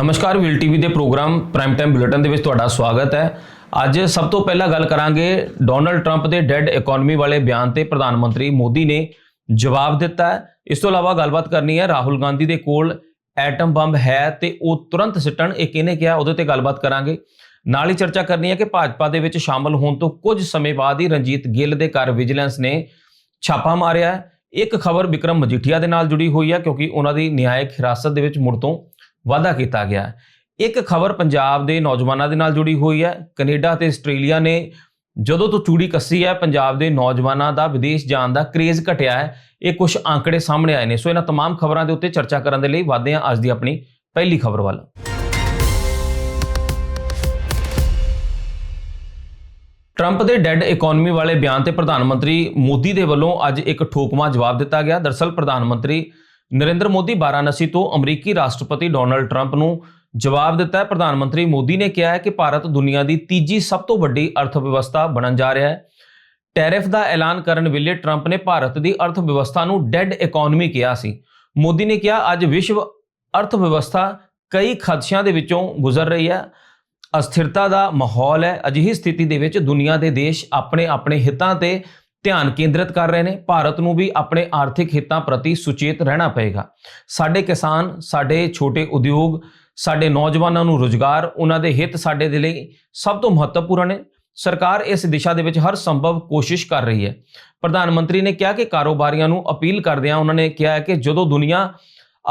ਨਮਸਕਾਰ, ਵਿਲ ਟੀਵੀ ਦੇ ਪ੍ਰੋਗਰਾਮ ਪ੍ਰਾਈਮ ਟਾਈਮ ਬੁਲੇਟਿਨ ਦੇ ਵਿੱਚ ਤੁਹਾਡਾ ਸਵਾਗਤ ਹੈ। ਅੱਜ ਸਭ ਤੋਂ ਪਹਿਲਾਂ ਗੱਲ ਕਰਾਂਗੇ ਡੋਨਲਡ ਟਰੰਪ ਦੇ ਡੈਡ ਇਕਨੋਮੀ ਵਾਲੇ ਬਿਆਨ ਤੇ ਪ੍ਰਧਾਨ ਮੰਤਰੀ ਮੋਦੀ ਨੇ ਜਵਾਬ ਦਿੱਤਾ ਹੈ। ਇਸ ਤੋਂ ਇਲਾਵਾ ਗੱਲਬਾਤ ਕਰਨੀ ਹੈ ਰਾਹੁਲ ਗਾਂਧੀ ਦੇ ਕੋਲ ਐਟਮ ਬੰਬ ਹੈ ਤੇ ਉਹ ਤੁਰੰਤ ਸਿੱਟਣ, ਇਹ ਕਿਹਨੇ ਕਿਹਾ? ਉਹਦੇ ਤੇ ਗੱਲਬਾਤ ਕਰਾਂਗੇ। ਨਾਲ ਹੀ ਚਰਚਾ ਕਰਨੀ ਹੈ ਕਿ ਭਾਜਪਾ ਦੇ ਵਿੱਚ ਸ਼ਾਮਲ ਹੋਣ ਤੋਂ ਕੁਝ ਸਮੇਂ ਬਾਅਦ ਹੀ ਰਣਜੀਤ ਗਿੱਲ ਦੇ ਘਰ ਵਿਜੀਲੈਂਸ ਨੇ ਛਾਪਾ ਮਾਰਿਆ ਇੱਕ ਖਬਰ ਵਿਕਰਮ ਮਜੀਠੀਆ ਦੇ ਨਾਲ ਜੁੜੀ ਹੋਈ ਹੈ ਕਿਉਂਕਿ ਉਹਨਾਂ ਦੀ ਨਿਆਇਕ ਹਿਰਾਸਤ ਦੇ ਵਿੱਚ ਮੁੜ ਤੋਂ ਵਾਅਦਾ ਕੀਤਾ ਗਿਆ। ਇੱਕ ਖਬਰ ਪੰਜਾਬ ਦੇ ਨੌਜਵਾਨਾਂ ਦੇ ਨਾਲ ਜੁੜੀ ਹੋਈ ਹੈ। ਕੈਨੇਡਾ ਤੇ ਆਸਟ੍ਰੇਲੀਆ ਨੇ ਜਦੋਂ ਤੋਂ ਚੂੜੀ ਕੱਸੀ ਹੈ, ਪੰਜਾਬ ਦੇ ਨੌਜਵਾਨਾਂ ਦਾ ਵਿਦੇਸ਼ ਜਾਣ ਦਾ ਕਰੇਜ਼ ਘਟਿਆ ਹੈ। ਇਹ ਕੁਝ ਅੰਕੜੇ ਸਾਹਮਣੇ ਆਏ ਨੇ। ਸੋ ਇਹਨਾਂ ਤਮਾਮ ਖਬਰਾਂ ਦੇ ਉੱਤੇ ਚਰਚਾ ਕਰਨ ਦੇ ਲਈ ਵਾਧੇ ਆ ਅੱਜ ਦੀ ਆਪਣੀ ਪਹਿਲੀ ਖਬਰ ਵੱਲ। ਟਰੰਪ ਦੇ ਡੈੱਡ ਇਕਨੋਮੀ ਵਾਲੇ ਬਿਆਨ ਤੇ ਪ੍ਰਧਾਨ ਮੰਤਰੀ ਮੋਦੀ ਦੇ ਵੱਲੋਂ ਅੱਜ ਇੱਕ ਠੋਕਮਾ ਜਵਾਬ ਦਿੱਤਾ ਗਿਆ। ਦਰਸਲ ਪ੍ਰਧਾਨ ਮੰਤਰੀ ਨਰਿੰਦਰ ਮੋਦੀ ਵਾਰਾਣਸੀ ਤੋਂ ਅਮਰੀਕੀ ਰਾਸ਼ਟਰਪਤੀ ਡੋਨਲਡ ਟਰੰਪ ਨੂੰ ਜਵਾਬ ਦਿੱਤਾ ਪ੍ਰਧਾਨ ਮੰਤਰੀ ਮੋਦੀ ਨੇ ਕਿਹਾ ਹੈ ਕਿ ਭਾਰਤ ਦੁਨੀਆ ਦੀ ਤੀਜੀ ਸਭ ਤੋਂ ਵੱਡੀ ਅਰਥ ਵਿਵਸਥਾ ਬਣਨ ਜਾ ਰਿਹਾ ਹੈ। ਟੈਰਿਫ ਦਾ ਐਲਾਨ ਕਰਨ ਵੇਲੇ ਟਰੰਪ ਨੇ ਭਾਰਤ ਦੀ ਅਰਥ ਵਿਵਸਥਾ ਨੂੰ ਡੈਡ ਇਕਨੋਮੀ ਕਿਹਾ ਸੀ। ਮੋਦੀ ਨੇ ਕਿਹਾ, ਅੱਜ ਵਿਸ਼ਵ ਅਰਥ ਵਿਵਸਥਾ ਕਈ ਖਦਸ਼ਿਆਂ ਦੇ ਵਿੱਚੋਂ ਗੁਜ਼ਰ ਰਹੀ ਹੈ। ਅਸਥਿਰਤਾ ਦਾ ਮਾਹੌਲ ਹੈ। ਅਜਿਹੀ ਸਥਿਤੀ ਦੇ ਵਿੱਚ ਦੁਨੀਆ ਦੇ ਦੇਸ਼ ਆਪਣੇ ਆਪਣੇ ਹਿੱਤਾਂ ਤੇ ਧਿਆਨ ਕੇਂਦਰਿਤ ਕਰ ਰਹੇ ਨੇ, ਭਾਰਤ ਨੂੰ ਵੀ ਆਪਣੇ ਆਰਥਿਕ ਹਿੱਤਾਂ ਪ੍ਰਤੀ ਸੁਚੇਤ ਰਹਿਣਾ ਪਏਗਾ। ਸਾਡੇ ਕਿਸਾਨ, ਸਾਡੇ ਛੋਟੇ ਉਦਯੋਗ, ਸਾਡੇ ਨੌਜਵਾਨਾਂ ਨੂੰ ਰੋਜ਼ਗਾਰ, ਉਹਨਾਂ ਦੇ ਹਿੱਤ ਸਾਡੇ ਦੇ ਲਈ ਸਭ ਤੋਂ ਮਹੱਤਵਪੂਰਨ ਹੈ ਸਰਕਾਰ ਇਸ ਦਿਸ਼ਾ ਦੇ ਵਿੱਚ ਹਰ ਸੰਭਵ ਕੋਸ਼ਿਸ਼ ਕਰ ਰਹੀ ਹੈ। ਪ੍ਰਧਾਨ ਮੰਤਰੀ ਨੇ ਕਿਹਾ ਕਿ ਕਾਰੋਬਾਰੀਆਂ ਨੂੰ ਅਪੀਲ ਕਰਦਿਆਂ ਉਹਨਾਂ ਨੇ ਕਿਹਾ ਕਿ ਜਦੋਂ ਦੁਨੀਆ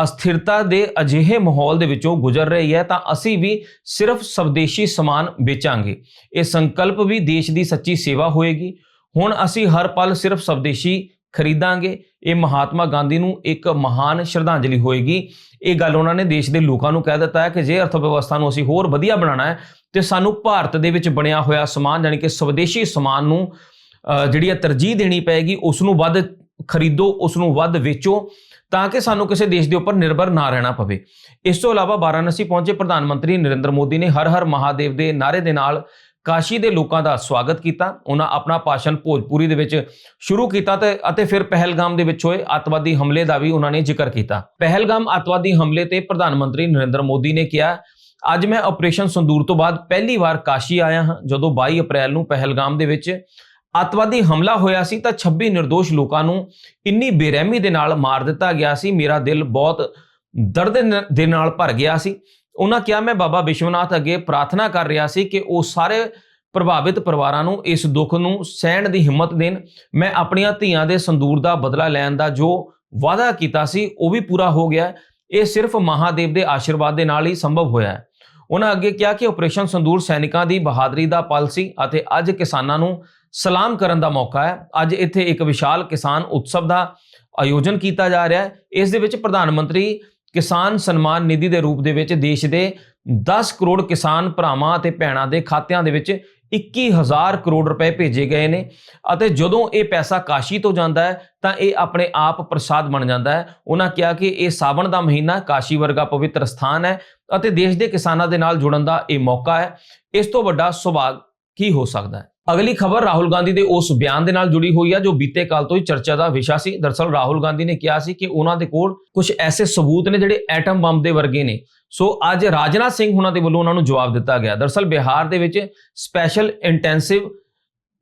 ਅਸਥਿਰਤਾ ਦੇ ਅਜਿਹੇ ਮਾਹੌਲ ਦੇ ਵਿੱਚੋਂ ਗੁਜ਼ਰ ਰਹੀ ਹੈ, ਤਾਂ ਅਸੀਂ ਵੀ ਸਿਰਫ ਸਵਦੇਸ਼ੀ ਸਮਾਨ ਵੇਚਾਂਗੇ। ਇਹ ਸੰਕਲਪ ਵੀ ਦੇਸ਼ ਦੀ ਸੱਚੀ ਸੇਵਾ ਹੋਏਗੀ। ਹੁਣ ਅਸੀਂ ਹਰ ਪਲ ਸਿਰਫ ਸਵਦੇਸ਼ੀ ਖਰੀਦਾਂਗੇ। ਇਹ ਮਹਾਤਮਾ ਗਾਂਧੀ ਨੂੰ ਇੱਕ ਮਹਾਨ ਸ਼ਰਧਾਂਜਲੀ ਹੋਏਗੀ। ਇਹ ਗੱਲ ਉਹਨਾਂ ਨੇ ਦੇਸ਼ ਦੇ ਲੋਕਾਂ ਨੂੰ ਕਹਿ ਦਿੱਤਾ ਹੈ ਕਿ ਜੇ ਅਰਥ ਵਿਵਸਥਾ ਨੂੰ ਅਸੀਂ ਹੋਰ ਵਧੀਆ ਬਣਾਉਣਾ ਹੈ, ਤੇ ਸਾਨੂੰ ਭਾਰਤ ਦੇ ਵਿੱਚ ਬਣਿਆ ਹੋਇਆ ਸਮਾਨ, ਯਾਨੀ ਕਿ ਸਵਦੇਸ਼ੀ ਸਮਾਨ ਨੂੰ ਜਿਹੜੀ ਹੈ ਤਰਜੀਹ ਦੇਣੀ ਪਏਗੀ, ਉਸ ਨੂੰ ਵੱਧ ਖਰੀਦੋ, ਉਸ ਨੂੰ ਵੱਧ ਵੇਚੋ, ਤਾਂ ਕਿ ਸਾਨੂੰ ਕਿਸੇ ਦੇਸ਼ ਦੇ ਉੱਪਰ ਨਿਰਭਰ ਨਾ ਰਹਿਣਾ ਪਵੇ। ਇਸ ਤੋਂ ਇਲਾਵਾ ਵਾਰਾਣਸੀ ਪਹੁੰਚੇ ਪ੍ਰਧਾਨ ਮੰਤਰੀ ਨਰਿੰਦਰ ਮੋਦੀ ਨੇ ਹਰ ਹਰ ਮਹਾਦੇਵ ਦੇ ਨਾਰੇ ਦੇ ਨਾਲ ਕਾਸ਼ੀ ਦੇ ਲੋਕਾਂ ਦਾ ਸਵਾਗਤ ਕੀਤਾ। ਉਹਨਾਂ ਆਪਣਾ ਭਾਸ਼ਣ ਭੋਜਪੁਰੀ ਦੇ ਵਿੱਚ ਸ਼ੁਰੂ ਕੀਤਾ ਤੇ ਅਤੇ ਫਿਰ ਪਹਿਲਗਾਮ ਦੇ ਵਿੱਚ ਹੋਏ ਅੱਤਵਾਦੀ ਹਮਲੇ ਦਾ ਵੀ ਉਹਨਾਂ ਨੇ ਜ਼ਿਕਰ ਕੀਤਾ। ਪਹਿਲਗਾਮ ਅੱਤਵਾਦੀ ਹਮਲੇ ਤੇ ਪ੍ਰਧਾਨ ਮੰਤਰੀ ਨਰਿੰਦਰ ਮੋਦੀ ਨੇ ਕਿਹਾ, ਅੱਜ ਮੈਂ ਆਪਰੇਸ਼ਨ ਸੰਦੂਰ ਤੋਂ ਬਾਅਦ ਪਹਿਲੀ ਵਾਰ ਕਾਸ਼ੀ ਆਇਆ ਹਾਂ। ਜਦੋਂ 22 ਅਪ੍ਰੈਲ ਨੂੰ ਪਹਿਲਗਾਮ ਦੇ ਵਿੱਚ ਅੱਤਵਾਦੀ ਹਮਲਾ ਹੋਇਆ ਸੀ ਤਾਂ 26 નિર્ਦੋਸ਼ ਲੋਕਾਂ ਨੂੰ ਇੰਨੀ ਬੇਰਹਿਮੀ ਦੇ ਨਾਲ ਮਾਰ ਦਿੱਤਾ ਗਿਆ ਸੀ। ਮੇਰਾ ਦਿਲ ਬਹੁਤ ਦਰਦ ਦੇ ਨਾਲ ਭਰ ਗਿਆ ਸੀ। ਉਹਨਾਂ ਕਿਹਾ, ਮੈਂ ਬਾਬਾ ਵਿਸ਼ਵਨਾਥ ਅੱਗੇ ਪ੍ਰਾਰਥਨਾ ਕਰ ਰਿਹਾ ਸੀ ਕਿ ਉਹ ਸਾਰੇ ਪ੍ਰਭਾਵਿਤ ਪਰਿਵਾਰਾਂ ਨੂੰ ਇਸ ਦੁੱਖ ਨੂੰ ਸਹਿਣ ਦੀ ਹਿੰਮਤ ਦੇਣ। ਮੈਂ ਆਪਣੀਆਂ ਧੀਆਂ ਦੇ ਸੰਦੂਰ ਦਾ ਬਦਲਾ ਲੈਣ ਦਾ ਜੋ ਵਾਅਦਾ ਕੀਤਾ ਸੀ, ਉਹ ਵੀ ਪੂਰਾ ਹੋ ਗਿਆ। ਇਹ ਸਿਰਫ ਮਹਾਦੇਵ ਦੇ ਆਸ਼ੀਰਵਾਦ ਦੇ ਨਾਲ ਹੀ ਸੰਭਵ ਹੋਇਆ ਹੈ। ਉਹਨਾਂ ਅੱਗੇ ਕਿਹਾ ਕਿ ਆਪਰੇਸ਼ਨ ਸੰਦੂਰ ਸੈਨਿਕਾਂ ਦੀ ਬਹਾਦਰੀ ਦਾ ਪਲ ਸੀ ਅਤੇ ਅੱਜ ਕਿਸਾਨਾਂ ਨੂੰ ਸਲਾਮ ਕਰਨ ਦਾ ਮੌਕਾ ਹੈ। ਅੱਜ ਇੱਥੇ ਇੱਕ ਵਿਸ਼ਾਲ ਕਿਸਾਨ ਉਤਸਵ ਦਾ ਆਯੋਜਨ ਕੀਤਾ ਜਾ ਰਿਹਾ ਹੈ। ਇਸ ਦੇ ਵਿੱਚ ਪ੍ਰਧਾਨ ਮੰਤਰੀ ਕਿਸਾਨ ਸਨਮਾਨ ਨਿਧੀ ਦੇ ਰੂਪ ਦੇ ਵਿੱਚ ਦੇਸ਼ ਦੇ 10 ਕਰੋੜ ਕਿਸਾਨ ਭਰਾਵਾਂ ਅਤੇ ਭੈਣਾਂ ਦੇ ਖਾਤਿਆਂ ਦੇ ਵਿੱਚ 21000 ਕਰੋੜ ਰੁਪਏ ਭੇਜੇ ਗਏ ਨੇ। ਅਤੇ ਜਦੋਂ ਇਹ ਪੈਸਾ ਕਾਸ਼ੀ ਤੋਂ ਜਾਂਦਾ ਹੈ, ਤਾਂ ਇਹ ਆਪਣੇ ਆਪ ਪ੍ਰਸਾਦ ਬਣ ਜਾਂਦਾ ਹੈ। ਉਹਨਾਂ ਕਿਹਾ ਕਿ ਇਹ ਸਾਵਣ ਦਾ ਮਹੀਨਾ ਕਾਸ਼ੀ ਵਰਗਾ ਪਵਿੱਤਰ ਸਥਾਨ ਹੈ ਅਤੇ ਦੇਸ਼ ਦੇ ਕਿਸਾਨਾਂ ਦੇ ਨਾਲ ਜੁੜਨ ਦਾ ਇਹ ਮੌਕਾ ਹੈ। ਇਸ ਤੋਂ ਵੱਡਾ ਸੁਭਾਗ ਕੀ ਹੋ ਸਕਦਾ ਹੈ? ਅਗਲੀ ਖਬਰ ਰਾਹੁਲ ਗਾਂਧੀ ਦੇ ਉਸ ਬਿਆਨ ਦੇ ਨਾਲ ਜੁੜੀ ਹੋਈ ਹੈ ਜੋ ਬੀਤੇ ਕਾਲ ਤੋਂ ਹੀ ਚਰਚਾ ਦਾ ਵਿਸ਼ਾ ਸੀ। ਦਰਸਲ ਰਾਹੁਲ ਗਾਂਧੀ ਨੇ ਕਿਹਾ ਸੀ ਕਿ ਉਹਨਾਂ ਦੇ ਕੋਲ ਕੁਝ ਐਸੇ ਸਬੂਤ ਨੇ ਜਿਹੜੇ ਐਟਮ ਬੰਬ ਦੇ ਵਰਗੇ ਨੇ। ਸੋ ਅੱਜ ਰਾਜਨਾਥ ਸਿੰਘ ਉਹਨਾਂ ਦੇ ਵੱਲੋਂ ਉਹਨਾਂ ਨੂੰ ਜਵਾਬ ਦਿੱਤਾ ਗਿਆ। ਦਰਸਲ ਬਿਹਾਰ ਦੇ ਵਿੱਚ ਸਪੈਸ਼ਲ ਇੰਟੈਂਸਿਵ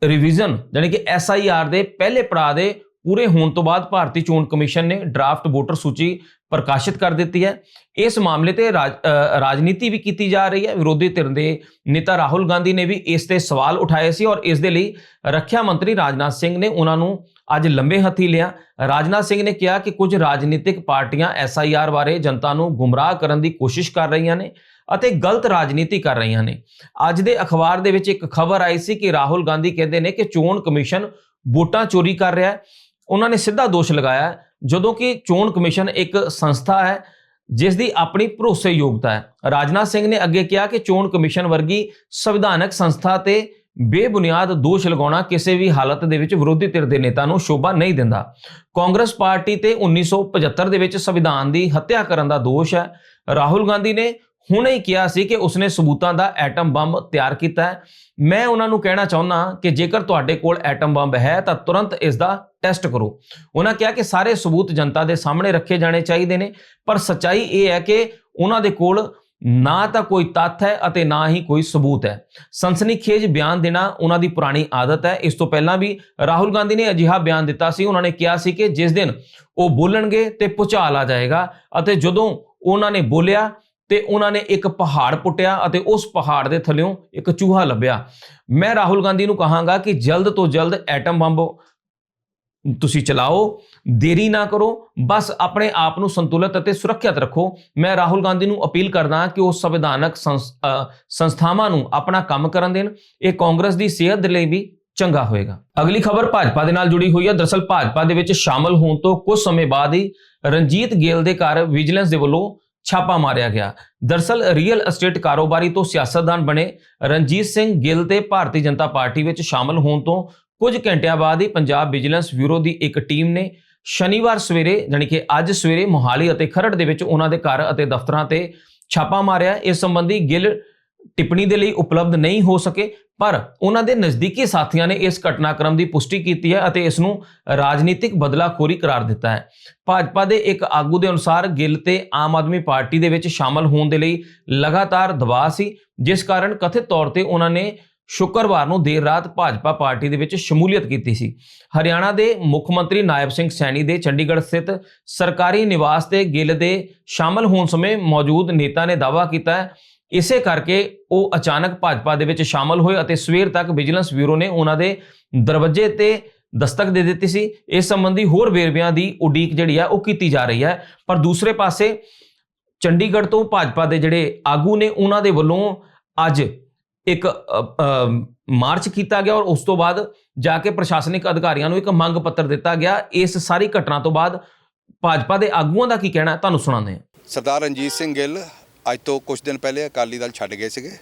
ਰਿਵੀਜ਼ਨ ਯਾਨੀ ਕਿ ਐਸਆਈਆਰ ਦੇ ਪਹਿਲੇ ਪੜਾਅ ਦੇ ਪੂਰੇ ਹੋਣ ਤੋਂ ਬਾਅਦ ਭਾਰਤੀ ਚੋਣ ਕਮਿਸ਼ਨ ਨੇ ਡਰਾਫਟ ਵੋਟਰ ਸੂਚੀ ਪ੍ਰਕਾਸ਼ਿਤ ਕਰ ਦਿੱਤੀ ਹੈ। ਇਸ ਮਾਮਲੇ ਤੇ ਰਾਜ- ਰਾਜਨੀਤੀ ਵੀ ਕੀਤੀ ਜਾ ਰਹੀ ਹੈ। ਵਿਰੋਧੀ ਧਿਰ ਦੇ ਨੇਤਾ ਰਾਹੁਲ ਗਾਂਧੀ ਨੇ ਵੀ ਇਸ ਤੇ ਸਵਾਲ ਉਠਾਏ ਸੀ ਔਰ ਇਸ ਦੇ ਲਈ ਰੱਖਿਆ ਮੰਤਰੀ ਰਾਜਨਾਥ ਸਿੰਘ ਨੇ ਉਹਨਾਂ ਨੂੰ ਅੱਜ ਲੰਬੇ ਹੱਥੀ ਲਿਆ। ਰਾਜਨਾਥ ਸਿੰਘ ਨੇ ਕਿਹਾ ਕਿ ਕੁਝ ਰਾਜਨੀਤਿਕ ਪਾਰਟੀਆਂ ਐਸਆਈਆਰ ਬਾਰੇ ਜਨਤਾ ਨੂੰ ਗੁੰਮਰਾਹ ਕਰਨ ਦੀ ਕੋਸ਼ਿਸ਼ ਕਰ ਰਹੀਆਂ ਨੇ ਅਤੇ ਗਲਤ ਰਾਜਨੀਤੀ ਕਰ ਰਹੀਆਂ ਨੇ। ਅੱਜ ਦੇ ਅਖਬਾਰ ਦੇ ਵਿੱਚ ਇੱਕ ਖਬਰ ਆਈ ਸੀ ਕਿ ਰਾਹੁਲ ਗਾਂਧੀ ਕਹਿੰਦੇ ਨੇ ਕਿ ਚੋਣ ਕਮਿਸ਼ਨ ਵੋਟਾਂ ਚੋਰੀ ਕਰ ਰਿਹਾ ਹੈ। ਉਹਨਾਂ ਨੇ ਸਿੱਧਾ ਦੋਸ਼ ਲਗਾਇਆ ਜਦੋਂ ਕਿ ਚੋਣ ਕਮਿਸ਼ਨ ਇੱਕ ਸੰਸਥਾ ਹੈ, ਜਿਸ ਦੀ ਆਪਣੀ ਭਰੋਸੇਯੋਗਤਾ ਹੈ। ਰਾਜਨਾਥ ਸਿੰਘ ਨੇ ਅੱਗੇ ਕਿਹਾ ਕਿ ਚੋਣ ਕਮਿਸ਼ਨ ਵਰਗੀ ਸੰਵਿਧਾਨਕ ਸੰਸਥਾ ਤੇ ਬੇਬੁਨਿਆਦ ਦੋਸ਼ ਲਗਾਉਣਾ ਕਿਸੇ ਵੀ ਹਾਲਤ ਦੇ ਵਿੱਚ ਵਿਰੋਧੀ ਧਿਰ ਦੇ ਨੇਤਾ ਨੂੰ ਸ਼ੋਭਾ ਨਹੀਂ ਦਿੰਦਾ। ਕਾਂਗਰਸ ਪਾਰਟੀ ਤੇ 1975 ਦੇ ਵਿੱਚ ਸੰਵਿਧਾਨ ਦੀ ਹੱਤਿਆ ਕਰਨ ਦਾ ਦੋਸ਼ ਹੈ। ਰਾਹੁਲ ਗਾਂਧੀ ਨੇ ਹੁਣੇ ਹੀ ਕਿਹਾ ਸੀ ਕਿ ਉਸਨੇ ਸਬੂਤਾਂ ਦਾ ਐਟਮ ਬੰਬ ਤਿਆਰ ਕੀਤਾ ਹੈ। ਮੈਂ ਉਹਨਾਂ ਨੂੰ ਕਹਿਣਾ ਚਾਹੁੰਦਾ ਕਿ ਜੇਕਰ ਤੁਹਾਡੇ ਕੋਲ ਐਟਮ ਬੰਬ ਹੈ ਤਾਂ ਤੁਰੰਤ ਇਸ ਦਾ ਟੈਸਟ ਕਰੋ। ਉਹਨਾਂ ਕਿਹਾ ਕਿ ਸਾਰੇ ਸਬੂਤ ਜਨਤਾ ਦੇ ਸਾਹਮਣੇ ਰੱਖੇ ਜਾਣੇ ਚਾਹੀਦੇ ਨੇ, ਪਰ ਸੱਚਾਈ ਇਹ ਹੈ ਕਿ ਉਹਨਾਂ ਦੇ ਕੋਲ ਨਾ ਤਾਂ ਕੋਈ ਤੱਥ ਹੈ ਅਤੇ ਨਾ ਹੀ ਕੋਈ ਸਬੂਤ ਹੈ। ਸਨਸਨੀਖੇਜ ਬਿਆਨ ਦੇਣਾ ਉਹਨਾਂ ਦੀ ਪੁਰਾਣੀ ਆਦਤ ਹੈ। ਇਸ ਤੋਂ ਪਹਿਲਾਂ ਵੀ ਰਾਹੁਲ ਗਾਂਧੀ ਨੇ ਅਜਿਹਾ ਬਿਆਨ ਦਿੱਤਾ ਸੀ। ਉਹਨਾਂ ਨੇ ਕਿਹਾ ਸੀ ਕਿ ਜਿਸ ਦਿਨ ਉਹ ਬੋਲਣਗੇ ਤੇ ਭੁਚਾਲ ਆ ਜਾਏਗਾ ਅਤੇ ਜਦੋਂ ਉਹਨਾਂ ਨੇ ਬੋਲਿਆ ਤੇ ਉਹਨਾਂ ਨੇ ਇੱਕ ਪਹਾੜ ਪੁੱਟਿਆ ਅਤੇ ਉਸ ਪਹਾੜ ਦੇ ਥੱਲਿਓਂ ਇੱਕ ਚੂਹਾ ਲੱਭਿਆ। ਮੈਂ ਰਾਹੁਲ ਗਾਂਧੀ ਨੂੰ ਕਹਾਂਗਾ ਕਿ ਜਲਦ ਤੋਂ ਜਲਦ ਐਟਮ ਬੰਬ ਤੁਸੀਂ ਚਲਾਓ, ਦੇਰੀ ਨਾ ਕਰੋ, ਬਸ ਆਪਣੇ ਆਪ ਨੂੰ ਸੰਤੁਲਿਤ ਅਤੇ ਸੁਰੱਖਿਅਤ ਰੱਖੋ। ਮੈਂ ਰਾਹੁਲ ਗਾਂਧੀ ਨੂੰ ਅਪੀਲ ਕਰਦਾ ਕਿ ਉਹ ਸੰਵਿਧਾਨਕ ਸੰਸ- ਸੰਸਥਾਵਾਂ ਨੂੰ ਆਪਣਾ ਕੰਮ ਕਰਨ ਦੇਣ। ਇਹ ਕਾਂਗਰਸ ਦੀ ਸਿਹਤ ਦੇ ਲਈ ਵੀ ਚੰਗਾ ਹੋਏਗਾ। ਅਗਲੀ ਖਬਰ ਭਾਜਪਾ ਦੇ ਨਾਲ ਜੁੜੀ ਹੋਈ ਹੈ। ਦਰਸਲ ਭਾਜਪਾ ਦੇ ਵਿੱਚ ਸ਼ਾਮਲ ਹੋਣ ਤੋਂ ਕੁਝ ਸਮੇਂ ਬਾਅਦ ਹੀ ਰਣਜੀਤ ਗਿੱਲ ਦੇ ਘਰ ਵਿਜੀਲੈਂਸ ਦੇ ਵੱਲੋਂ ਛਾਪਾ ਮਾਰਿਆ ਗਿਆ। ਦਰਸਲ ਰੀਅਲ ਅਸਟੇਟ ਕਾਰੋਬਾਰੀ ਤੋਂ ਸਿਆਸਤਦਾਨ ਬਣੇ ਰਣਜੀਤ ਸਿੰਘ ਗਿੱਲ ਤੇ ਭਾਰਤੀ ਜਨਤਾ ਪਾਰਟੀ ਵਿੱਚ ਸ਼ਾਮਲ ਹੋਣ ਤੋਂ ਕੁਝ ਘੰਟਿਆਂ ਬਾਅਦ ਹੀ ਪੰਜਾਬ ਵਿਜੀਲੈਂਸ ਬਿਊਰੋ ਦੀ ਇੱਕ ਟੀਮ ਨੇ ਸ਼ਨੀਵਾਰ ਸਵੇਰੇ ਯਾਨੀ ਕਿ ਅੱਜ ਸਵੇਰੇ ਮੋਹਾਲੀ ਅਤੇ ਖਰੜ ਦੇ ਵਿੱਚ ਉਹਨਾਂ ਦੇ ਘਰ ਅਤੇ ਦਫ਼ਤਰਾਂ ਤੇ ਛਾਪਾ ਮਾਰਿਆ। ਇਸ ਸੰਬੰਧੀ ਗਿੱਲ ਟਿੱਪਣੀ ਦੇ ਲਈ ਉਪਲਬਧ ਨਹੀਂ ਹੋ ਸਕੇ, ਪਰ ਉਹਨਾਂ ਦੇ ਨਜ਼ਦੀਕੀ ਸਾਥੀਆਂ ਨੇ ਇਸ ਘਟਨਾਕ੍ਰਮ ਦੀ ਪੁਸ਼ਟੀ ਕੀਤੀ ਹੈ ਅਤੇ ਇਸ ਨੂੰ ਰਾਜਨੀਤਿਕ ਬਦਲਾਖੋਰੀ ਕਰਾਰ ਦਿੱਤਾ ਹੈ। ਭਾਜਪਾ ਦੇ ਇੱਕ ਆਗੂ ਦੇ ਅਨੁਸਾਰ ਗਿੱਲ ਤੇ ਆਮ ਆਦਮੀ ਪਾਰਟੀ ਦੇ ਵਿੱਚ ਸ਼ਾਮਲ ਹੋਣ ਦੇ ਲਈ ਲਗਾਤਾਰ ਦਬਾਅ ਸੀ, ਜਿਸ ਕਾਰਨ ਕਥਿਤ ਤੌਰ ਤੇ ਉਹਨਾਂ ਨੇ ਸ਼ੁੱਕਰਵਾਰ ਨੂੰ ਦੇਰ ਰਾਤ ਭਾਜਪਾ ਪਾਰਟੀ ਦੇ ਵਿੱਚ ਸ਼ਮੂਲੀਅਤ ਕੀਤੀ ਸੀ। ਹਰਿਆਣਾ ਦੇ ਮੁੱਖ ਮੰਤਰੀ ਨਾਇਬ ਸਿੰਘ ਸੈਣੀ ਦੇ ਚੰਡੀਗੜ੍ਹ ਸਥਿਤ ਸਰਕਾਰੀ ਨਿਵਾਸ ਤੇ ਗਿੱਲ ਦੇ ਸ਼ਾਮਲ ਹੋਣ ਸਮੇਂ ਮੌਜੂਦ ਨੇਤਾ ਨੇ ਦਾਅਵਾ ਕੀਤਾ ਇਸੇ ਕਰਕੇ ਉਹ ਅਚਾਨਕ ਭਾਜਪਾ ਦੇ ਵਿੱਚ ਸ਼ਾਮਲ ਹੋਏ ਅਤੇ ਸਵੇਰ ਤੱਕ ਵਿਜੀਲੈਂਸ ਬਿਊਰੋ ਨੇ ਉਹਨਾਂ ਦੇ ਦਰਵਾਜ਼ੇ ਤੇ ਦਸਤਕ ਦੇ ਦਿੱਤੀ ਸੀ। ਇਸ ਸੰਬੰਧੀ ਹੋਰ ਵੇਰਵਿਆਂ ਦੀ ਉਡੀਕ ਜਿਹੜੀ ਹੈ ਉਹ ਕੀਤੀ ਜਾ ਰਹੀ ਹੈ ਪਰ ਦੂਸਰੇ ਪਾਸੇ ਚੰਡੀਗੜ੍ਹ ਤੋਂ ਭਾਜਪਾ ਦੇ ਜਿਹੜੇ ਆਗੂ ਨੇ, ਉਹਨਾਂ ਦੇ ਵੱਲੋਂ ਅੱਜ ਇੱਕ ਮਾਰਚ ਕੀਤਾ ਗਿਆ ਔਰ ਉਸ ਤੋਂ ਬਾਅਦ ਜਾ ਕੇ ਪ੍ਰਸ਼ਾਸਨਿਕ ਅਧਿਕਾਰੀਆਂ ਨੂੰ ਇੱਕ ਮੰਗ ਪੱਤਰ ਦਿੱਤਾ ਗਿਆ। ਇਸ ਸਾਰੀ ਘਟਨਾ ਤੋਂ ਬਾਅਦ ਭਾਜਪਾ ਦੇ ਆਗੂਆਂ ਦਾ ਕੀ ਕਹਿਣਾ ਤੁਹਾਨੂੰ ਸੁਣਾਉਂਦੇ ਹਾਂ। ਸਰਦਾਰ ਰਣਜੀਤ ਸਿੰਘ ਗਿੱਲ ਅੱਜ ਤੋਂ ਕੁਝ ਦਿਨ ਪਹਿਲੇ ਅਕਾਲੀ ਦਲ ਛੱਡ ਗਏ ਸੀਗੇ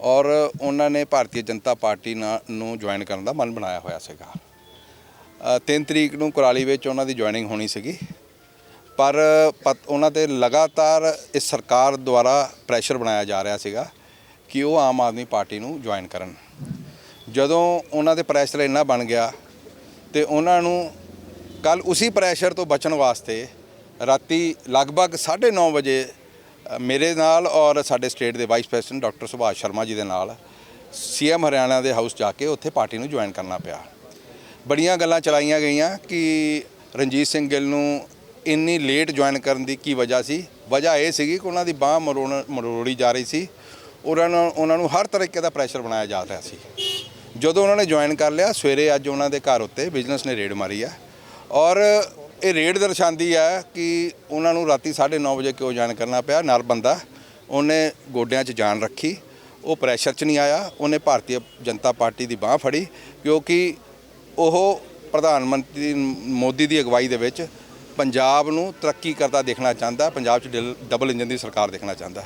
ਔਰ ਉਹਨਾਂ ਨੇ ਭਾਰਤੀ ਜਨਤਾ ਪਾਰਟੀ ਨਾ- ਨੂੰ ਜੁਆਇਨ ਕਰਨ ਦਾ ਮਨ ਬਣਾਇਆ ਹੋਇਆ ਸੀਗਾ। 3 ਤਰੀਕ ਨੂੰ ਕੁਰਾਲੀ ਵਿੱਚ ਉਹਨਾਂ ਦੀ ਜੁਆਇਨਿੰਗ ਹੋਣੀ ਸੀਗੀ। ਪਰ ਪਤ- ਉਹਨਾਂ ਤੇ ਲਗਾਤਾਰ ਇਸ ਸਰਕਾਰ ਦੁਆਰਾ ਪ੍ਰੈਸ਼ਰ ਬਣਾਇਆ ਜਾ ਰਿਹਾ ਸੀਗਾ ਕਿ ਉਹ ਆਮ ਆਦਮੀ ਪਾਰਟੀ ਨੂੰ ਜੁਆਇਨ ਕਰਨ। ਜਦੋਂ ਉਹਨਾਂ ਦੇ ਪ੍ਰੈਸ਼ਰ ਇੰਨਾ ਬਣ ਗਿਆ ਤੇ ਉਹਨਾਂ ਨੂੰ ਕੱਲ ਉਸੇ ਪ੍ਰੈਸ਼ਰ ਤੋਂ ਬਚਣ ਵਾਸਤੇ ਰਾਤੀ ਲਗਭਗ 9:30 ਵਜੇ ਮੇਰੇ ਨਾਲ ਔਰ ਸਾਡੇ ਸਟੇਟ ਦੇ vice president doctor Subhash Sharma ji ਦੇ ਨਾਲ ਸੀਐਮ ਹਰਿਆਣਾ ਦੇ ਹਾਊਸ ਜਾ ਕੇ ਉੱਥੇ ਪਾਰਟੀ ਨੂੰ ਜੁਆਇਨ ਕਰਨਾ ਪਿਆ। ਬੜੀਆਂ ਗੱਲਾਂ ਚਲਾਈਆਂ ਗਈਆਂ ਕਿ ਰਣਜੀਤ ਸਿੰਘ ਗਿੱਲ ਨੂੰ ਇੰਨੀ ਲੇਟ ਜੁਆਇਨ ਕਰਨ ਦੀ ਕੀ ਵਜ੍ਹਾ ਸੀ? ਵਜ੍ਹਾ ਇਹ ਸੀਗੀ ਕਿ ਉਹਨਾਂ ਦੀ ਬਾਹ ਮਰੋੜ ਮਰੋੜੀ ਜਾ ਰਹੀ ਸੀ। ਉਹਨਾਂ ਨੂੰ ਉਹਨਾਂ ਨੂੰ ਹਰ ਤਰੀਕੇ ਦਾ ਪ੍ਰੈਸ਼ਰ ਬਣਾਇਆ ਜਾ ਰਿਹਾ ਸੀ। ਜਦੋਂ ਉਹਨਾਂ ਨੇ ਜੁਆਇਨ ਕਰ ਲਿਆ, ਸਵੇਰੇ ਅੱਜ ਉਹਨਾਂ ਦੇ ਘਰ ਉੱਤੇ ਬਿਜ਼ਨਸ ਨੇ ਰੇਡ ਮਾਰੀ ਆ। ਔਰ ਇਹ ਰੇਡ ਦਰਸਾਉਂਦੀ ਆ ਕਿ ਉਹਨਾਂ ਨੂੰ ਰਾਤੀ 9:30 ਵਜੇ ਕਿਉਂ ਜੁਆਇਨ ਕਰਨਾ ਪਿਆ? ਨਾਲ ਬੰਦਾ। ਉਹਨੇ ਗੋਡਿਆਂ 'ਚ ਜਾਨ ਰੱਖੀ। ਉਹ ਪ੍ਰੈਸ਼ਰ 'ਚ ਨਹੀਂ ਆਇਆ। ਉਹਨੇ ਭਾਰਤੀ ਜਨਤਾ ਪਾਰਟੀ ਦੀ ਬਾਹ ਫੜੀ ਕਿਉਂਕਿ ਉਹ ਪ੍ਰਧਾਨ ਮੰਤਰੀ ਮੋਦੀ ਦੀ ਅਗਵਾਈ ਦੇ ਵਿੱਚ ਪੰਜਾਬ ਨੂੰ ਤਰੱਕੀ ਕਰਦਾ ਦੇਖਣਾ ਚਾਹੁੰਦਾ। ਪੰਜਾਬ 'ਚ ਡਬਲ ਇੰਜਨ ਦੀ ਸਰਕਾਰ ਦੇਖਣਾ ਚਾਹੁੰਦਾ।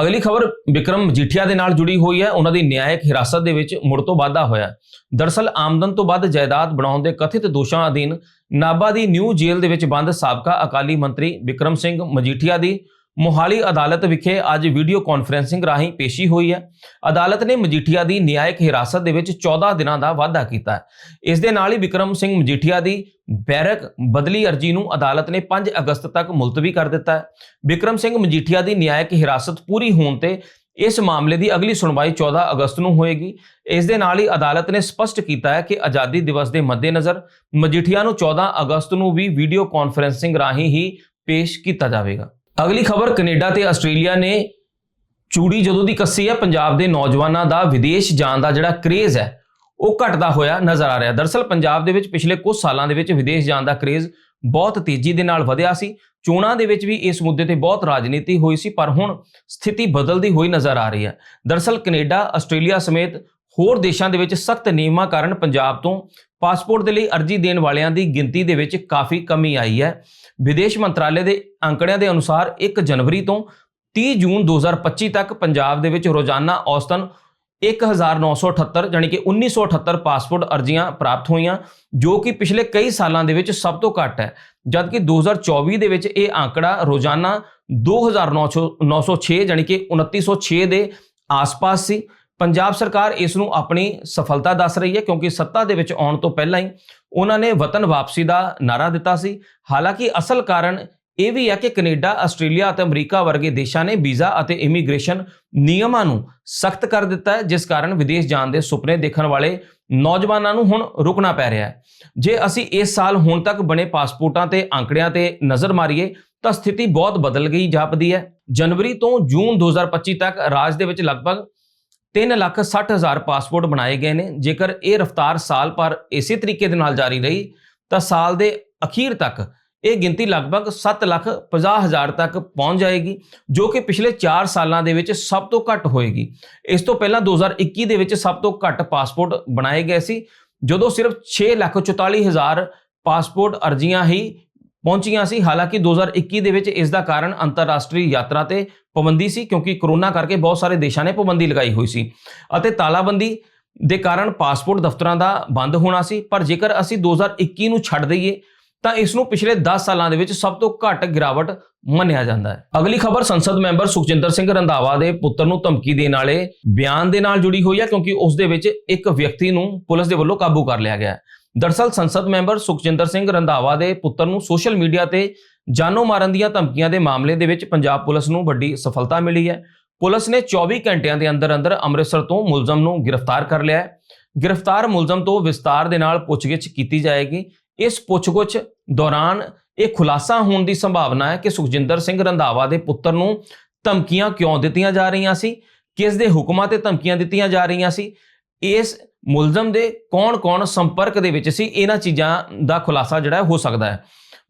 ਅਗਲੀ ਖਬਰ ਵਿਕਰਮ ਮਜੀਠੀਆ ਦੇ ਨਾਲ ਜੁੜੀ ਹੋਈ ਹੈ। ਉਹਨਾਂ ਦੀ ਨਿਆਇਕ ਹਿਰਾਸਤ ਦੇ ਵਿੱਚ ਮੁੜ ਤੋਂ ਵਾਧਾ ਹੋਇਆ। ਹੈ। ਦਰਸਲ ਆਮਦਨ ਤੋਂ ਵੱਧ ਜਾਇਦਾਦ ਬਣਾਉਣ ਦੇ ਕਥਿਤ ਦੋਸ਼ਾਂ ਅਧੀਨ ਨਾਭਾ ਦੀ ਨਿਊ ਜੇਲ੍ਹ ਦੇ ਵਿੱਚ ਬੰਦ ਸਾਬਕਾ ਅਕਾਲੀ ਮੰਤਰੀ ਵਿਕਰਮ ਸਿੰਘ ਮਜੀਠੀਆ ਦੀ ਮੋਹਾਲੀ ਅਦਾਲਤ ਵਿਖੇ ਅੱਜ ਵੀਡੀਓ ਕਾਨਫਰੈਂਸਿੰਗ ਰਾਹੀਂ ਪੇਸ਼ੀ ਹੋਈ ਹੈ। ਅਦਾਲਤ ਨੇ ਮਜੀਠੀਆ ਦੀ ਨਿਆਇਕ ਹਿਰਾਸਤ ਦੇ ਵਿੱਚ 14 ਦਿਨਾਂ ਦਾ ਵਾਧਾ ਕੀਤਾ ਹੈ। ਇਸ ਦੇ ਨਾਲ ਹੀ ਵਿਕਰਮ ਸਿੰਘ ਮਜੀਠੀਆ ਦੀ ਬੈਰਕ ਬਦਲੀ ਅਰਜੀ ਨੂੰ ਅਦਾਲਤ ਨੇ 5 ਅਗਸਤ ਤੱਕ ਮੁਲਤਵੀ ਕਰ ਦਿੱਤਾ ਹੈ। ਵਿਕਰਮ ਸਿੰਘ ਮਜੀਠੀਆ ਦੀ ਨਿਆਇਕ ਹਿਰਾਸਤ ਪੂਰੀ ਹੋਣ ਤੇ ਇਸ ਮਾਮਲੇ ਦੀ ਅਗਲੀ ਸੁਣਵਾਈ 14 ਅਗਸਤ ਨੂੰ ਹੋਏਗੀ। ਇਸ ਦੇ ਨਾਲ ਹੀ ਅਦਾਲਤ ਨੇ ਸਪਸ਼ਟ ਕੀਤਾ ਹੈ ਕਿ ਆਜ਼ਾਦੀ ਦਿਵਸ ਦੇ ਮੱਦੇਨਜ਼ਰ ਮਜੀਠੀਆ ਨੂੰ 14 ਅਗਸਤ ਨੂੰ ਵੀ ਵੀਡੀਓ ਕਾਨਫਰੈਂਸਿੰਗ ਰਾਹੀਂ ਹੀ ਪੇਸ਼ ਕੀਤਾ ਜਾਵੇਗਾ। ਅਗਲੀ ਖਬਰ, ਕੈਨੇਡਾ ਤੇ ਆਸਟ੍ਰੇਲੀਆ ਨੇ ਚੂੜੀ ਜਦੋਂ ਦੀ ਕੱਸੀ ਹੈ, ਪੰਜਾਬ ਦੇ ਨੌਜਵਾਨਾਂ ਦਾ ਵਿਦੇਸ਼ ਜਾਣ ਦਾ ਜਿਹੜਾ ਕਰੇਜ਼ ਹੈ, ਉਹ ਘਟਦਾ ਹੋਇਆ ਨਜ਼ਰ ਆ ਰਿਹਾ। ਦਰਸਲ, ਪੰਜਾਬ ਦੇ ਵਿੱਚ ਪਿਛਲੇ ਕੁਝ ਸਾਲਾਂ ਦੇ ਵਿੱਚ ਵਿਦੇਸ਼ ਜਾਣ ਦਾ ਕਰੇਜ਼ ਬਹੁਤ ਤੇਜ਼ੀ ਦੇ ਨਾਲ ਵਧਿਆ ਸੀ। ਚੋਣਾਂ ਦੇ ਵਿੱਚ ਵੀ ਇਸ ਮੁੱਦੇ ਤੇ ਬਹੁਤ ਰਾਜਨੀਤੀ ਹੋਈ ਸੀ, ਪਰ ਹੁਣ ਸਥਿਤੀ ਬਦਲਦੀ ਹੋਈ ਨਜ਼ਰ ਆ ਰਹੀ ਹੈ। ਦਰਸਲ ਕੈਨੇਡਾ, ਆਸਟ੍ਰੇਲੀਆ ਸਮੇਤ ਹੋਰ ਦੇਸ਼ਾਂ ਦੇ ਵਿੱਚ ਸਖਤ ਨਿਯਮਾਂ ਕਾਰਨ ਪੰਜਾਬ ਤੋਂ ਪਾਸਪੋਰਟ ਦੇ ਲਈ ਅਰਜ਼ੀ ਦੇਣ ਵਾਲਿਆਂ ਦੀ ਗਿਣਤੀ ਦੇ ਵਿੱਚ ਕਾਫੀ ਕਮੀ ਆਈ ਹੈ। ਵਿਦੇਸ਼ ਮੰਤਰਾਲੇ ਦੇ ਅੰਕੜਿਆਂ ਦੇ ਅਨੁਸਾਰ 1 ਜਨਵਰੀ ਤੋਂ 30 ਜੂਨ 2025 ਤੱਕ ਪੰਜਾਬ ਦੇ ਵਿੱਚ ਰੋਜ਼ਾਨਾ ਔਸਤਨ 1978 ਜਾਨੀ ਕਿ 1978 ਪਾਸਪੋਰਟ ਅਰਜ਼ੀਆਂ ਪ੍ਰਾਪਤ ਹੋਈਆਂ, ਜੋ ਕਿ ਪਿਛਲੇ ਕਈ ਸਾਲਾਂ ਦੇ ਵਿੱਚ ਸਭ ਤੋਂ ਘੱਟ ਹੈ। ਜਦਕਿ 2024 ਦੇ ਵਿੱਚ ਇਹ ਆંકੜਾ ਰੋਜ਼ਾਨਾ 2906 ਜਾਨੀ ਕਿ 2906 ਦੇ ਆਸ-ਪਾਸ ਸੀ। ਪੰਜਾਬ ਸਰਕਾਰ ਇਸ ਨੂੰ ਆਪਣੀ ਸਫਲਤਾ ਦੱਸ ਰਹੀ ਹੈ, ਕਿਉਂਕਿ ਸੱਤਾ ਦੇ ਵਿੱਚ ਆਉਣ ਤੋਂ ਪਹਿਲਾਂ ਹੀ ਉਹਨਾਂ ਨੇ ਵਤਨ ਵਾਪਸੀ ਦਾ ਨਾਰਾ ਦਿੱਤਾ ਸੀ। ਹਾਲਾਂਕਿ ਅਸਲ ਕਾਰਨ ਇਹ ਵੀ ਹੈ ਕਿ ਕੈਨੇਡਾ, ਆਸਟ੍ਰੇਲੀਆ ਅਤੇ ਅਮਰੀਕਾ ਵਰਗੇ ਦੇਸ਼ਾਂ ਨੇ ਵੀਜ਼ਾ ਅਤੇ ਇਮੀਗ੍ਰੇਸ਼ਨ ਨਿਯਮਾਂ ਨੂੰ ਸਖਤ ਕਰ ਦਿੱਤਾ ਹੈ, ਜਿਸ ਕਾਰਨ ਵਿਦੇਸ਼ ਜਾਣ ਦੇ ਸੁਪਨੇ ਦੇਖਣ ਵਾਲੇ ਨੌਜਵਾਨਾਂ ਨੂੰ ਹੁਣ ਰੁਕਣਾ ਪੈ ਰਿਹਾ ਹੈ। ਜੇ ਅਸੀਂ ਇਸ ਸਾਲ ਹੁਣ ਤੱਕ ਬਣੇ ਪਾਸਪੋਰਟਾਂ ਤੇ ਅੰਕੜਿਆਂ ਤੇ ਨਜ਼ਰ ਮਾਰੀਏ, ਤਾਂ ਸਥਿਤੀ ਬਹੁਤ ਬਦਲ ਗਈ ਜਾਪਦੀ ਹੈ। ਜਨਵਰੀ ਤੋਂ ਜੂਨ 2025 ਤੱਕ ਰਾਜ ਦੇ ਵਿੱਚ ਲਗਭਗ 3 ਲੱਖ 60 ਹਜ਼ਾਰ ਪਾਸਪੋਰਟ ਬਣਾਏ ਗਏ ਨੇ। ਜੇਕਰ ਇਹ ਰਫ਼ਤਾਰ ਸਾਲ ਭਰ ਇਸੇ ਤਰੀਕੇ ਦੇ ਨਾਲ ਜਾਰੀ ਰਹੀ, ਤਾਂ ਸਾਲ ਦੇ ਅਖੀਰ ਤੱਕ ਇਹ ਗਿਣਤੀ ਲਗਭਗ 7 ਲੱਖ 50 ਹਜ਼ਾਰ ਤੱਕ ਪਹੁੰਚ ਜਾਏਗੀ, ਜੋ ਕਿ ਪਿਛਲੇ 4 ਸਾਲਾਂ ਦੇ ਵਿੱਚ ਸਭ ਤੋਂ ਘੱਟ ਹੋਏਗੀ। ਇਸ ਤੋਂ ਪਹਿਲਾਂ 2021 ਦੇ ਵਿੱਚ ਸਭ ਤੋਂ ਘੱਟ ਪਾਸਪੋਰਟ ਬਣਾਏ ਗਏ ਸੀ, ਜਦੋਂ ਸਿਰਫ 6 ਲੱਖ 44 ਹਜ਼ਾਰ ਪਾਸਪੋਰਟ ਅਰਜ਼ੀਆਂ ਹੀ ਪਹੁੰਚੀਆਂ ਸੀ। ਹਾਲਾਂਕਿ 2021 ਦੇ ਵਿੱਚ ਇਸ ਦਾ ਕਾਰਨ ਅੰਤਰਰਾਸ਼ਟਰੀ ਯਾਤਰਾ ਤੇ ਪਾਬੰਦੀ ਸੀ, ਕਿਉਂਕਿ ਕਰੋਨਾ ਕਰਕੇ ਬਹੁਤ ਸਾਰੇ ਦੇਸ਼ਾਂ ਨੇ ਪਾਬੰਦੀ ਲਗਾਈ ਹੋਈ ਸੀ ਅਤੇ ਤਾਲਾਬੰਦੀ ਦੇ ਕਾਰਨ ਪਾਸਪੋਰਟ ਦਫ਼ਤਰਾਂ ਦਾ ਬੰਦ ਹੋਣਾ ਸੀ। ਪਰ ਜੇਕਰ ਅਸੀਂ 2021 ਨੂੰ ਛੱਡ ਦਈਏ ਤਾਂ ਇਸ ਨੂੰ ਪਿਛਲੇ 10 ਸਾਲਾਂ ਦੇ ਵਿੱਚ ਸਭ ਤੋਂ ਘੱਟ ਗਿਰਾਵਟ ਮੰਨਿਆ ਜਾਂਦਾ ਹੈ। ਅਗਲੀ ਖਬਰ, ਸੰਸਦ ਮੈਂਬਰ ਸੁਖਜਿੰਦਰ ਸਿੰਘ ਰੰਧਾਵਾ ਦੇ ਪੁੱਤਰ ਨੂੰ ਧਮਕੀ ਦੇਣ ਵਾਲੇ ਬਿਆਨ ਦੇ ਨਾਲ ਜੁੜੀ ਹੋਈ ਹੈ ਕਿਉਂਕਿ ਉਸ ਦੇ ਵਿੱਚ ਇੱਕ ਵਿਅਕਤੀ ਨੂੰ ਪੁਲਿਸ ਦੇ ਵੱਲੋਂ ਕਾਬੂ ਕਰ ਲਿਆ ਗਿਆ ਹੈ। ਦਰਸਲ, ਸੰਸਦ ਮੈਂਬਰ ਸੁਖਜਿੰਦਰ ਸਿੰਘ ਰੰਧਾਵਾ ਦੇ ਪੁੱਤਰ ਨੂੰ ਸੋਸ਼ਲ ਮੀਡੀਆ ਤੇ ਜਾਨੋਂ ਮਾਰਨ ਦੀਆਂ ਧਮਕੀਆਂ ਦੇ ਮਾਮਲੇ ਦੇ ਵਿੱਚ ਪੰਜਾਬ ਪੁਲਿਸ ਨੂੰ ਵੱਡੀ ਸਫਲਤਾ ਮਿਲੀ ਹੈ। ਪੁਲਿਸ ਨੇ 24 ਘੰਟਿਆਂ ਦੇ ਅੰਦਰ ਅੰਦਰ ਅੰਮ੍ਰਿਤਸਰ ਤੋਂ ਮੁਲਜ਼ਮ ਨੂੰ ਗ੍ਰਿਫਤਾਰ ਕਰ ਲਿਆ ਹੈ। ਗ੍ਰਿਫਤਾਰ ਮੁਲਜ਼ਮ ਤੋਂ ਵਿਸਤਾਰ ਦੇ ਨਾਲ ਪੁੱਛਗਿੱਛ ਕੀਤੀ ਜਾਏਗੀ। ਇਸ ਪੁੱਛਗਿੱਛ ਦੌਰਾਨ ਇਹ ਖੁਲਾਸਾ ਹੋਣ ਦੀ ਸੰਭਾਵਨਾ ਹੈ ਕਿ ਸੁਖਜਿੰਦਰ ਸਿੰਘ ਰੰਧਾਵਾ ਦੇ ਪੁੱਤਰ ਨੂੰ ਧਮਕੀਆਂ ਕਿਉਂ ਦਿੱਤੀਆਂ ਜਾ ਰਹੀਆਂ ਸੀ? ਕਿਸ ਦੇ ਹੁਕਮਾਂ ਤੇ ਧਮਕੀਆਂ ਦਿੱਤੀਆਂ ਜਾ ਰਹੀਆਂ ਸੀ? ਇਸ ਮੁਲਜ਼ਮ ਦੇ ਕੌਣ-ਕੌਣ ਸੰਪਰਕ ਦੇ ਵਿੱਚ ਸੀ? ਇਹਨਾਂ ਚੀਜ਼ਾਂ ਦਾ ਖੁਲਾਸਾ ਜਿਹੜਾ ਹੋ ਸਕਦਾ ਹੈ।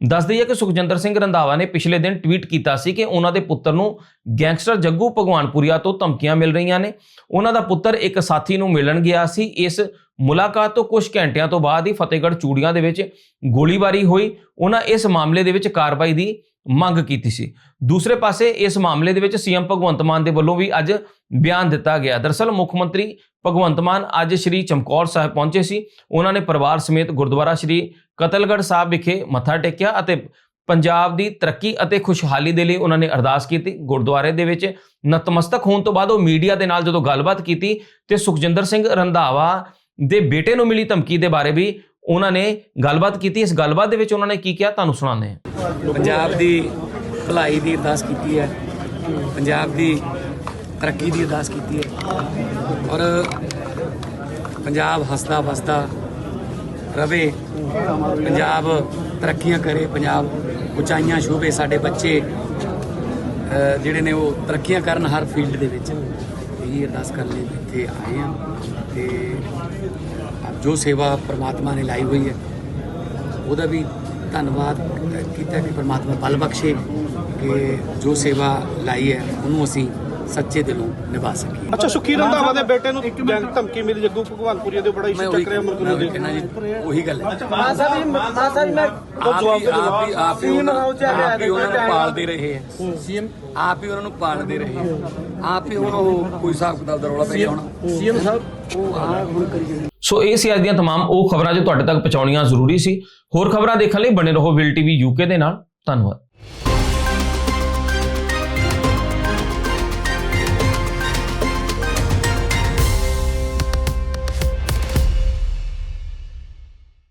ਦੱਸ ਦਈਏ ਕਿ ਸੁਖਜਿੰਦਰ ਸਿੰਘ ਰੰਧਾਵਾ ਨੇ ਪਿਛਲੇ ਦਿਨ ਟਵੀਟ ਕੀਤਾ ਸੀ ਕਿ ਉਹਨਾਂ ਦੇ ਪੁੱਤਰ ਨੂੰ ਗੈਂਗਸਟਰ ਜੱਗੂ ਭਗਵਾਨਪੁਰੀਆ ਤੋਂ ਧਮਕੀਆਂ ਮਿਲ ਰਹੀਆਂ ਨੇ। ਉਹਨਾਂ ਦਾ ਪੁੱਤਰ ਇੱਕ ਸਾਥੀ ਨੂੰ ਮਿਲਣ ਗਿਆ ਸੀ। ਇਸ ਮੁਲਾਕਾਤ ਤੋਂ ਕੁਝ ਘੰਟਿਆਂ ਤੋਂ ਬਾਅਦ ਹੀ ਫਤਿਹਗੜ੍ਹ ਚੂੜੀਆਂ ਦੇ ਵਿੱਚ ਗੋਲੀਬਾਰੀ ਹੋਈ। ਉਹਨਾਂ ਇਸ ਮਾਮਲੇ ਦੇ ਵਿੱਚ ਕਾਰਵਾਈ ਦੀ ਮੰਗ ਕੀਤੀ ਸੀ। ਦੂਸਰੇ ਪਾਸੇ ਇਸ ਮਾਮਲੇ ਦੇ ਵਿੱਚ ਸੀਐਮ ਭਗਵੰਤ ਮਾਨ ਦੇ ਵੱਲੋਂ ਵੀ ਅੱਜ ਬਿਆਨ ਦਿੱਤਾ ਗਿਆ। ਦਰਸਲ ਮੁੱਖ ਮੰਤਰੀ ਭਗਵੰਤ ਮਾਨ ਅੱਜ ਸ਼੍ਰੀ ਚਮਕੌਰ ਸਾਹਿਬ ਪਹੁੰਚੇ ਸੀ। ਉਹਨਾਂ ਨੇ ਪਰਿਵਾਰ ਸਮੇਤ ਗੁਰਦੁਆਰਾ ਸ਼੍ਰੀ ਕਤਲਗੜ੍ਹ ਸਾਹਿਬ ਵਿਖੇ ਮੱਥਾ ਟੇਕਿਆ ਅਤੇ ਪੰਜਾਬ ਦੀ ਤਰੱਕੀ ਅਤੇ ਖੁਸ਼ਹਾਲੀ ਦੇ ਲਈ ਉਹਨਾਂ ਨੇ ਅਰਦਾਸ ਕੀਤੀ। ਗੁਰਦੁਆਰੇ ਦੇ ਵਿੱਚ ਨਤਮਸਤਕ ਹੋਣ ਤੋਂ ਬਾਅਦ ਉਹ ਮੀਡੀਆ ਦੇ ਨਾਲ ਜਦੋਂ ਗੱਲਬਾਤ ਕੀਤੀ ਤੇ ਸੁਖਜਿੰਦਰ ਸਿੰਘ ਰੰਧਾਵਾ ਦੇ ਬੇਟੇ ਨੂੰ ਮਿਲੀ ਧਮਕੀ ਦੇ ਬਾਰੇ ਵੀ ਉਹਨਾਂ ਨੇ ਗੱਲਬਾਤ ਕੀਤੀ। ਇਸ ਗੱਲਬਾਤ ਦੇ ਵਿੱਚ ਉਹਨਾਂ ਨੇ ਕੀ ਕਿਹਾ, ਤੁਹਾਨੂੰ ਸੁਣਾਉਂਦੇ ਹਾਂ। ਪੰਜਾਬ ਦੀ ਭਲਾਈ ਦੀ ਅਰਦਾਸ ਕੀਤੀ ਹੈ। ਪੰਜਾਬ ਦੀ ਤਰੱਕੀ ਦੀ ਅਰਦਾਸ ਕੀਤੀ ਹੈ। ਔਰ ਪੰਜਾਬ ਹੱਸਦਾ ਵਸਦਾ ਰਵੇ, ਪੰਜਾਬ ਤਰੱਕੀਆਂ ਕਰੇ, ਪੰਜਾਬ ਉਚਾਈਆਂ ਛੂਹੇ ਸਾਡੇ ਬੱਚੇ ਜਿਹੜੇ ਨੇ ਉਹ ਤਰੱਕੀਆਂ ਕਰਨ ਹਰ ਫੀਲਡ ਦੇ ਵਿੱਚ। ਇਹ ਅਰਦਾਸ ਕਰਨ ਲਈ ਇੱਥੇ ਆਏ ਹਾਂ ਤੇ ਜੋ ਸੇਵਾ ਪ੍ਰਮਾਤਮਾ ਨੇ ਲਾਈ ਹੋਈ ਹੈ, ਉਹਦਾ ਵੀ ਧੰਨਵਾਦ ਕੀਤਾ ਕਿ ਪ੍ਰਮਾਤਮਾ ਬਲ ਬਖਸ਼ੇ ਕਿ ਜੋ ਸੇਵਾ ਲਾਈ ਹੈ, ਉਹਨੂੰ ਅਸੀਂ ਸੱਚੇ ਦਿਲੋਂ ਨਿਭਾ ਸਕੀਏ ਅੱਛਾ ਸੁਖੀ ਰੰਧਾਵਾ ਦੇ ਬੇਟੇ ਨੂੰ ਗੈਂਗ ਧਮਕੀ ਮਿਲੀ ਜੱਗੂ ਭਗਵਾਨਪੁਰੀਆ ਦੇ ਬੜਾ ਮੈਂ ਇਸ਼ੂ ਉਹੀ ਚੱਕ ਰਿਹਾ ਮੈਂ ਮੁਲਕ ਉਹੀ ਨੂੰ ਕਹਿਣਾ ਜੀ ਉਹੀ ਗੱਲ ਹੈ ਮਾਂ ਸਾਹਿਬ ਜੀ ਮਾਂ ਸਾਹਿਬ ਮੈਂ ਆਪ ਹੀ ਆਪ ਹੀ ਆਪ ਹੀ ਉਹਨਾਂ ਆਪ ਹੀ ਉਹਨਾਂ ਨੂੰ ਪਾਲਦੇ ਰਹੇ ਹੈ ਸੀਐਮ ਆਪ ਹੀ ਉਹਨਾਂ ਨੂੰ ਪਾਲਦੇ ਰਹੇ ਹੈ ਆਪ ਹੀ ਉਹਨਾਂ ਨੂੰ ਕੋਈ ਹਿਸਾਬ ਕਿਤਾਬ ਦਾ ਰੌਲਾ ਪੈ ਗਿਆ ਹੋਣਾ ਸੀਐਮ ਸਾਹਿਬ ਉਹ ਆ ਹੁਣ ਕਰੀ ਜਾਂਦੇ ਸੋ ਇਹ ਸੀ ਅੱਜ ਦੀਆਂ तमाम ਉਹ ਖਬਰਾਂ ਜੋ ਤੁਹਾਡੇ ਤੱਕ ਪਹੁੰਚਾਉਣੀਆਂ ਜ਼ਰੂਰੀ ਸੀ ਹੋਰ ਖਬਰਾਂ ਦੇਖਣ ਲਈ ਬਣੇ ਰਹੋ ਵਿਲ ਟੀਵੀ ਯੂਕੇ ਦੇ ਨਾਲ ਧੰਨਵਾਦ